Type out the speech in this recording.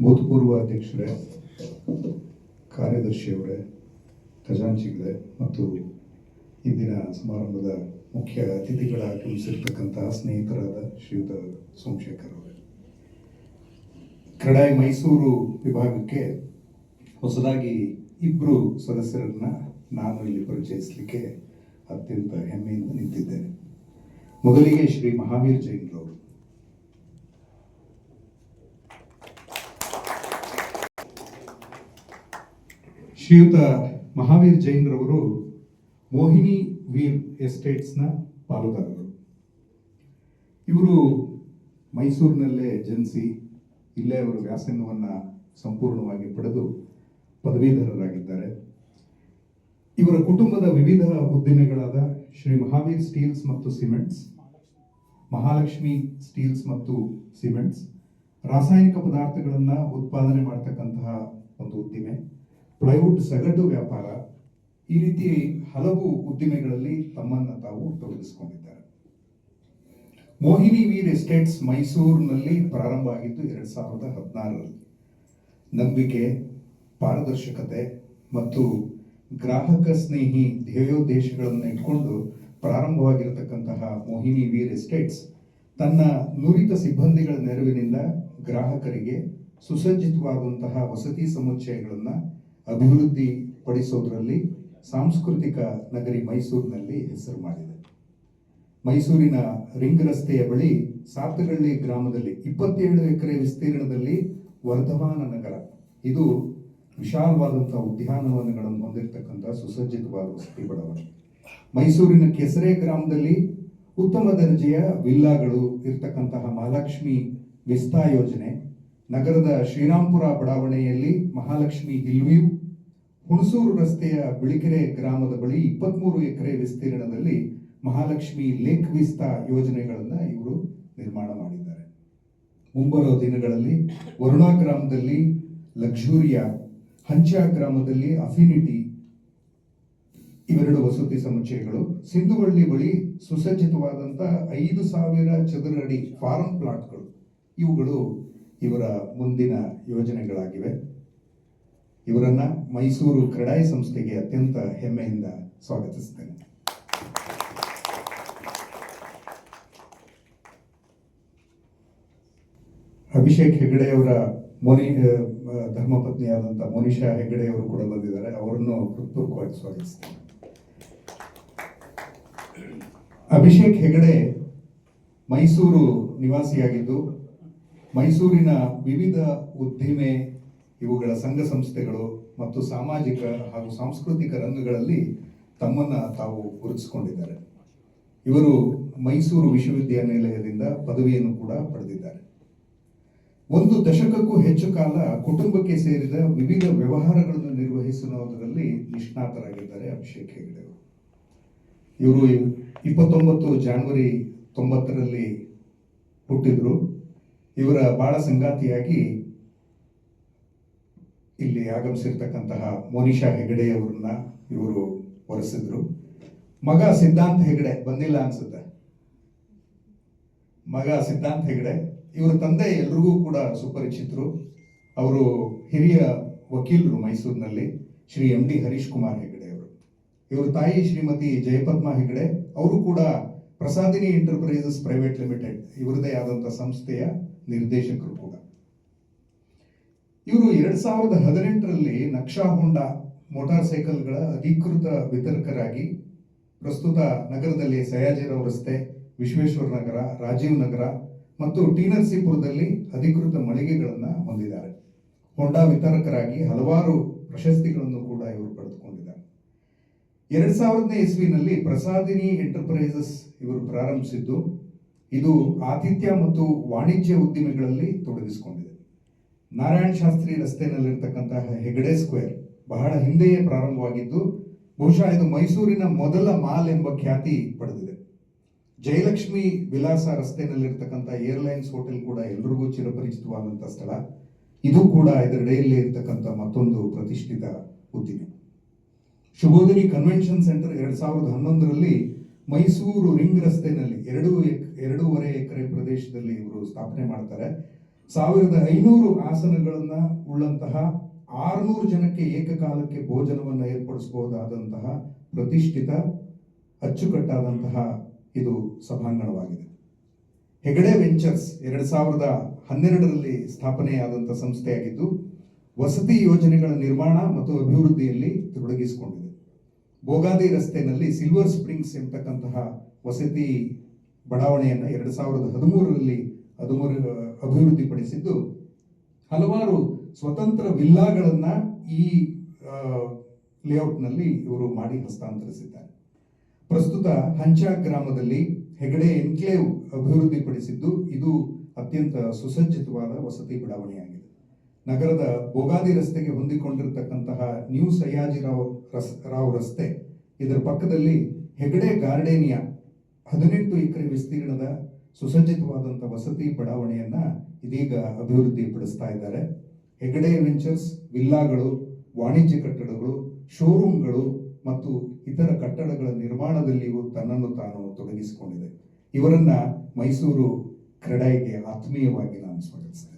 ಭೂತಪೂರ್ವ ಅಧ್ಯಕ್ಷರೇ ಕಾರ್ಯದರ್ಶಿಯವರೇ ಖಜಾಂಚಿಗಳೇ, ಮತ್ತು ಇಂದಿನ ಸಮಾರಂಭದ ಮುಖ್ಯ ಅತಿಥಿಗಳ ಆಗಮಿಸಿರ್ತಕ್ಕಂತಹ ಸ್ನೇಹಿತರಾದ ಶ್ರೀಯುತ ಸೋಮಶೇಖರ್ ಅವರೇ. ಕ್ರಡಾಯಿ ಮೈಸೂರು ವಿಭಾಗಕ್ಕೆ ಹೊಸದಾಗಿ ಇಬ್ಬರು ಸದಸ್ಯರನ್ನ ನಾನು ಇಲ್ಲಿ ಪರಿಚಯಿಸಲಿಕ್ಕೆ ಅತ್ಯಂತ ಹೆಮ್ಮೆಯಿಂದ ನಿಂತಿದ್ದೇನೆ. ಮೊದಲಿಗೆ ಶ್ರೀ ಮಹಾವೀರ್ ಜೈನ್ರವರು ಶ್ರೀಯುತ ಮಹಾವೀರ್ ಜೈನ್ರವರು ಮೋಹಿನಿ ವೀರ್ ಎಸ್ಟೇಟ್ಸ್ನ ಪಾಲುದಾರರು. ಇವರು ಮೈಸೂರಿನಲ್ಲೇ ಜನಿಸಿ ಇಲ್ಲೇ ಅವರು ವ್ಯಾಸಂಗವನ್ನು ಸಂಪೂರ್ಣವಾಗಿ ಪಡೆದು ಪದವೀಧರರಾಗಿದ್ದಾರೆ. ಇವರ ಕುಟುಂಬದ ವಿವಿಧ ಉದ್ದಿಮೆಗಳಾದ ಶ್ರೀ ಮಹಾವೀರ್ ಸ್ಟೀಲ್ಸ್ ಮತ್ತು ಸಿಮೆಂಟ್ಸ್, ಮಹಾಲಕ್ಷ್ಮಿ ಸ್ಟೀಲ್ಸ್ ಮತ್ತು ಸಿಮೆಂಟ್ಸ್, ರಾಸಾಯನಿಕ ಪದಾರ್ಥಗಳನ್ನು ಉತ್ಪಾದನೆ ಮಾಡತಕ್ಕಂತಹ ಒಂದು ಉದ್ದಿಮೆ. ಪ್ಲೈವುಡ್ ಸಗಟು ವ್ಯಾಪಾರ ಈ ರೀತಿ ಹಲವು ಉದ್ದಿಮೆಗಳಲ್ಲಿ ತಮ್ಮನ್ನು ತಾವು ತೊಡಗಿಸಿಕೊಂಡಿದ್ದಾರೆ. ಮೋಹಿನಿ ವೀರ್ ಎಸ್ಟೇಟ್ಸ್ ಮೈಸೂರಿನಲ್ಲಿ ಪ್ರಾರಂಭ ಆಗಿದ್ದು ಎರಡ್ ಸಾವಿರದ ಹದಿನಾರರಲ್ಲಿ. ನಂಬಿಕೆ, ಪಾರದರ್ಶಕತೆ ಮತ್ತು ಗ್ರಾಹಕ ಸ್ನೇಹಿ ಧ್ಯೇಯೋದ್ದೇಶಗಳನ್ನು ಇಟ್ಕೊಂಡು ಪ್ರಾರಂಭವಾಗಿರತಕ್ಕಂತಹ ಮೋಹಿನಿ ವೀರ್ ಎಸ್ಟೇಟ್ಸ್ ತನ್ನ ನುರಿತ ಸಿಬ್ಬಂದಿಗಳ ನೆರವಿನಿಂದ ಗ್ರಾಹಕರಿಗೆ ಸುಸಜ್ಜಿತವಾದಂತಹ ವಸತಿ ಸಮುಚ್ಚಯಗಳನ್ನು ಅಭಿವೃದ್ಧಿ ಪಡಿಸೋದ್ರಲ್ಲಿ ಸಾಂಸ್ಕೃತಿಕ ನಗರಿ ಮೈಸೂರಿನಲ್ಲಿ ಹೆಸರು ಮಾಡಿದೆ. ಮೈಸೂರಿನ ರಿಂಗ್ ರಸ್ತೆಯ ಬಳಿ ಸಾತಗಳ್ಳಿ ಗ್ರಾಮದಲ್ಲಿ ಇಪ್ಪತ್ತೇಳು ಎಕರೆ ವಿಸ್ತೀರ್ಣದಲ್ಲಿ ವರ್ಧಮಾನ ನಗರ. ಇದು ವಿಶಾಲವಾದಂತಹ ಉದ್ಯಾನವನಗಳನ್ನು ಹೊಂದಿರತಕ್ಕಂಥ ಸುಸಜ್ಜಿತವಾದ ವಸತಿ ಬಡಾವಣೆ. ಮೈಸೂರಿನ ಕೆಸರೆ ಗ್ರಾಮದಲ್ಲಿ ಉತ್ತಮ ದರ್ಜೆಯ ವಿಲ್ಲಾಗಳು ಇರ್ತಕ್ಕಂತಹ ಮಹಾಲಕ್ಷ್ಮಿ ವಿಸ್ತಾ ಯೋಜನೆ ನಗರದ ಶ್ರೀರಾಂಪುರ ಬಡಾವಣೆಯಲ್ಲಿ ಮಹಾಲಕ್ಷ್ಮಿ ಹಿಲ್ವ್ಯೂ ಹುಣಸೂರು ರಸ್ತೆಯ ಬಿಳಿಕೆರೆ ಗ್ರಾಮದ ಬಳಿ ಇಪ್ಪತ್ಮೂರು ಎಕರೆ ವಿಸ್ತೀರ್ಣದಲ್ಲಿ ಮಹಾಲಕ್ಷ್ಮಿ ಲೇಕ್ ವಿಸ್ತಾ ಯೋಜನೆಗಳನ್ನು ಇವರು ನಿರ್ಮಾಣ ಮಾಡಿದ್ದಾರೆ. ಮುಂಬರುವ ದಿನಗಳಲ್ಲಿ ವರುಣಾ ಗ್ರಾಮದಲ್ಲಿ ಲಕ್ಸುರಿಯಾ ಹಂಚ ಗ್ರಾಮದಲ್ಲಿ ಅಫಿನಿಟಿ ಇವೆರಡು ವಸತಿ ಸಮುಚ್ಚಯಗಳು. ಸಿಂಧುವಳ್ಳಿ ಬಳಿ ಸುಸಜ್ಜಿತವಾದಂಥ ಐದು ಸಾವಿರ ಚದುರ ಅಡಿ ಫಾರ್ಮ್ ಪ್ಲಾಟ್ಗಳು. ಇವುಗಳು ಇವರ ಮುಂದಿನ ಯೋಜನೆಗಳಾಗಿವೆ. ಇವರನ್ನ ಮೈಸೂರು ಕ್ರೀಡಾ ಸಂಸ್ಥೆಗೆ ಅತ್ಯಂತ ಹೆಮ್ಮೆಯಿಂದ ಸ್ವಾಗತಿಸ್ತೇನೆ. ಅಭಿಷೇಕ್ ಹೆಗಡೆ ಅವರ ಮೋನಿ ಧರ್ಮಪತ್ನಿಯಾದಂಥ ಮೋನಿಷಾ ಹೆಗಡೆ ಅವರು ಕೂಡ ಬಂದಿದ್ದಾರೆ. ಅವರನ್ನು ಹೃತ್ಪೂರ್ವಕವಾಗಿ ಸ್ವಾಗತಿಸ್ತೇನೆ. ಅಭಿಷೇಕ್ ಹೆಗಡೆ ಮೈಸೂರು ನಿವಾಸಿಯಾಗಿದ್ದು ಮೈಸೂರಿನ ವಿವಿಧ ಉದ್ದಿಮೆ, ಇವುಗಳ ಸಂಘ ಸಂಸ್ಥೆಗಳು ಮತ್ತು ಸಾಮಾಜಿಕ ಹಾಗೂ ಸಾಂಸ್ಕೃತಿಕ ರಂಗಗಳಲ್ಲಿ ತಮ್ಮನ್ನ ತಾವು ಗುರುತಿಸಿಕೊಂಡಿದ್ದಾರೆ. ಇವರು ಮೈಸೂರು ವಿಶ್ವವಿದ್ಯಾನಿಲಯದಿಂದ ಪದವಿಯನ್ನು ಕೂಡ ಪಡೆದಿದ್ದಾರೆ. ಒಂದು ದಶಕಕ್ಕೂ ಹೆಚ್ಚು ಕಾಲ ಕುಟುಂಬಕ್ಕೆ ಸೇರಿದ ವಿವಿಧ ವ್ಯವಹಾರಗಳನ್ನು ನಿರ್ವಹಿಸುವುದರಲ್ಲಿ ನಿಷ್ಣಾತರಾಗಿದ್ದಾರೆ ಅಭಿಷೇಕ್ ಹೆಗಡೆ ಇವರು ಇಪ್ಪತ್ತೊಂಬತ್ತು ಜಾನ್ವರಿ ತೊಂಬತ್ತರಲ್ಲಿ ಹುಟ್ಟಿದ್ರು. ಇವರ ಬಾಳ ಸಂಗಾತಿಯಾಗಿ ಇಲ್ಲಿ ಆಗಮಿಸಿರ್ತಕ್ಕಂತಹ ಮೋನಿಶಾ ಹೆಗಡೆ ಅವರನ್ನ ಇವರು ಹೊರಸಿದ್ರು ಮಗ ಸಿದ್ಧಾಂತ ಹೆಗಡೆ, ಬಂದಿಲ್ಲ ಅನ್ಸುತ್ತೆ. ಮಗ ಸಿದ್ಧಾಂತ ಹೆಗಡೆ, ಇವರ ತಂದೆ ಎಲ್ರಿಗೂ ಕೂಡ ಸುಪರಿಚಿತರು. ಅವರು ಹಿರಿಯ ವಕೀಲರು ಮೈಸೂರಿನಲ್ಲಿ, ಶ್ರೀ ಎಂ ಡಿ ಹರೀಶ್ ಕುಮಾರ್ ಹೆಗಡೆ ಅವರು. ಇವರ ತಾಯಿ ಶ್ರೀಮತಿ ಜಯಪದ್ಮ ಹೆಗಡೆ, ಅವರು ಕೂಡ ಪ್ರಸಾದಿನಿ ಎಂಟರ್ಪ್ರೈಸಸ್ ಪ್ರೈವೇಟ್ ಲಿಮಿಟೆಡ್ ಇವರದೇ ಆದಂಥ ಸಂಸ್ಥೆಯ ನಿರ್ದೇಶಕರು ಕೂಡ. ಇವರು ಎರಡ್ ಸಾವಿರದ ಹದಿನೆಂಟರಲ್ಲಿ ನಕ್ಷಾ ಹೊಂಡಾ ಮೋಟಾರ್ ಸೈಕಲ್ಗಳ ಅಧಿಕೃತ ವಿತರಕರಾಗಿ ಪ್ರಸ್ತುತ ನಗರದಲ್ಲಿ ಸಯಾಜಿರಾವ್ ರಸ್ತೆ, ವಿಶ್ವೇಶ್ವರ ನಗರ, ರಾಜೀವ್ ನಗರ ಮತ್ತು ಟಿ ನರಸೀಪುರದಲ್ಲಿ ಅಧಿಕೃತ ಮಳಿಗೆಗಳನ್ನು ಹೊಂದಿದ್ದಾರೆ. ಹೊಂಡಾ ವಿತರಕರಾಗಿ ಹಲವಾರು ಪ್ರಶಸ್ತಿಗಳನ್ನು ಕೂಡ ಇವರು ಪಡೆದುಕೊಂಡಿದ್ದಾರೆ. ಎರಡ್ ಸಾವಿರದನೇ ಇಸ್ವಿನಲ್ಲಿ ಪ್ರಸಾದಿನಿ ಎಂಟರ್ಪ್ರೈಸಸ್ ಇವರು ಪ್ರಾರಂಭಿಸಿದ್ದು, ಇದು ಆತಿಥ್ಯ ಮತ್ತು ವಾಣಿಜ್ಯ ಉದ್ದಿಮೆಗಳಲ್ಲಿ ತೊಡಗಿಸಿಕೊಂಡಿದೆ. ನಾರಾಯಣ ಶಾಸ್ತ್ರಿ ರಸ್ತೆಯಲ್ಲಿರ್ತಕ್ಕಂತಹ ಹೆಗಡೆ ಸ್ಕ್ವೇರ್ ಬಹಳ ಹಿಂದೆಯೇ ಪ್ರಾರಂಭವಾಗಿದ್ದು, ಬಹುಶಃ ಇದು ಮೈಸೂರಿನ ಮೊದಲ ಮಾಲ್ ಎಂಬ ಖ್ಯಾತಿ ಪಡೆದಿದೆ. ಜಯಲಕ್ಷ್ಮಿ ವಿಲಾಸ ರಸ್ತೆಯಲ್ಲಿರ್ತಕ್ಕಂಥ ಏರ್ಲೈನ್ಸ್ ಹೋಟೆಲ್ ಕೂಡ ಎಲ್ರಿಗೂ ಚಿರಪರಿಚಿತವಾದಂಥ ಸ್ಥಳ. ಇದು ಕೂಡ ಇದರಡೆಯಲ್ಲಿ ಇರ್ತಕ್ಕಂಥ ಮತ್ತೊಂದು ಪ್ರತಿಷ್ಠಿತ ಉದ್ದಿಮೆ. ಶುಭೋದಿನಿ ಕನ್ವೆನ್ಷನ್ ಸೆಂಟರ್ ಎರಡ್ ಸಾವಿರದ ಹನ್ನೊಂದರಲ್ಲಿ ಮೈಸೂರು ರಿಂಗ್ ರಸ್ತೆನಲ್ಲಿ ಎರಡು ಎರಡೂವರೆ ಎಕರೆ ಪ್ರದೇಶದಲ್ಲಿ ಇವರು ಸ್ಥಾಪನೆ ಮಾಡ್ತಾರೆ. ಸಾವಿರದ ಐನೂರು ಆಸನಗಳನ್ನು ಉಳ್ಳಂತಹ ಆರುನೂರು ಜನಕ್ಕೆ ಏಕಕಾಲಕ್ಕೆ ಭೋಜನವನ್ನು ಏರ್ಪಡಿಸಬಹುದಾದಂತಹ ಪ್ರತಿಷ್ಠಿತ, ಅಚ್ಚುಕಟ್ಟಾದಂತಹ ಇದು ಸಭಾಂಗಣವಾಗಿದೆ. ಹೆಗಡೆ ವೆಂಚರ್ಸ್ ಎರಡು ಸಾವಿರದ ಹನ್ನೆರಡರಲ್ಲಿ ಸ್ಥಾಪನೆಯಾದಂಥ ಸಂಸ್ಥೆಯಾಗಿದ್ದು ವಸತಿ ಯೋಜನೆಗಳ ನಿರ್ಮಾಣ ಮತ್ತು ಅಭಿವೃದ್ಧಿಯಲ್ಲಿ ತೊಡಗಿಸಿಕೊಂಡಿದೆ. ಬೋಗಾದಿ ರಸ್ತೆಯಲ್ಲಿ ಸಿಲ್ವರ್ ಸ್ಪ್ರಿಂಗ್ಸ್ ಎಂಬತಕ್ಕಂತಹ ವಸತಿ ಬಡಾವಣೆಯನ್ನು ಎರಡು ಸಾವಿರದ ಹದಿಮೂರರಲ್ಲಿ ಹದಿಮೂರು ಅಭಿವೃದ್ಧಿಪಡಿಸಿದ್ದು, ಹಲವಾರು ಸ್ವತಂತ್ರ ವಿಲ್ಲಾಗಳನ್ನ ಈ ಲೇಔಟ್ನಲ್ಲಿ ಇವರು ಮಾಡಿ ಹಸ್ತಾಂತರಿಸಿದ್ದಾರೆ. ಪ್ರಸ್ತುತ ಹಂಚ ಗ್ರಾಮದಲ್ಲಿ ಹೆಗಡೆ ಎನ್ಕ್ಲೇವ್ ಅಭಿವೃದ್ಧಿಪಡಿಸಿದ್ದು, ಇದು ಅತ್ಯಂತ ಸುಸಜ್ಜಿತವಾದ ವಸತಿ ಬಡಾವಣೆಯಾಗಿದೆ. ನಗರದ ಬೋಗಾದಿ ರಸ್ತೆಗೆ ಹೊಂದಿಕೊಂಡಿರತಕ್ಕಂತಹ ನ್ಯೂ ಸಯ್ಯಾಜಿರಾವ್ ರಸ್, ರಾವ್ ರಸ್ತೆ ಇದರ ಪಕ್ಕದಲ್ಲಿ ಹೆಗಡೆ ಗಾರ್ಡೇನಿಯಾ ಹದಿನೆಂಟು ಎಕರೆ ವಿಸ್ತೀರ್ಣದ ಸುಸಜ್ಜಿತವಾದಂಥ ವಸತಿ ಬಡಾವಣೆಯನ್ನು ಇದೀಗ ಅಭಿವೃದ್ಧಿಪಡಿಸ್ತಾ ಇದ್ದಾರೆ. ಹೆಗಡೆ ವೆಂಚರ್ಸ್, ವಿಲ್ಲಾಗಳು, ವಾಣಿಜ್ಯ ಕಟ್ಟಡಗಳು, ಶೋರೂಮ್ಗಳು ಮತ್ತು ಇತರ ಕಟ್ಟಡಗಳ ನಿರ್ಮಾಣದಲ್ಲಿಯೂ ತನ್ನನ್ನು ತಾನು ತೊಡಗಿಸಿಕೊಂಡಿದೆ. ಇವರನ್ನ ಮೈಸೂರು ಕ್ರೆಡಾಯಿಗೆ ಆತ್ಮೀಯವಾಗಿ ನಾನು ಸ್ವಾಗತಿಸ್ತೇನೆ.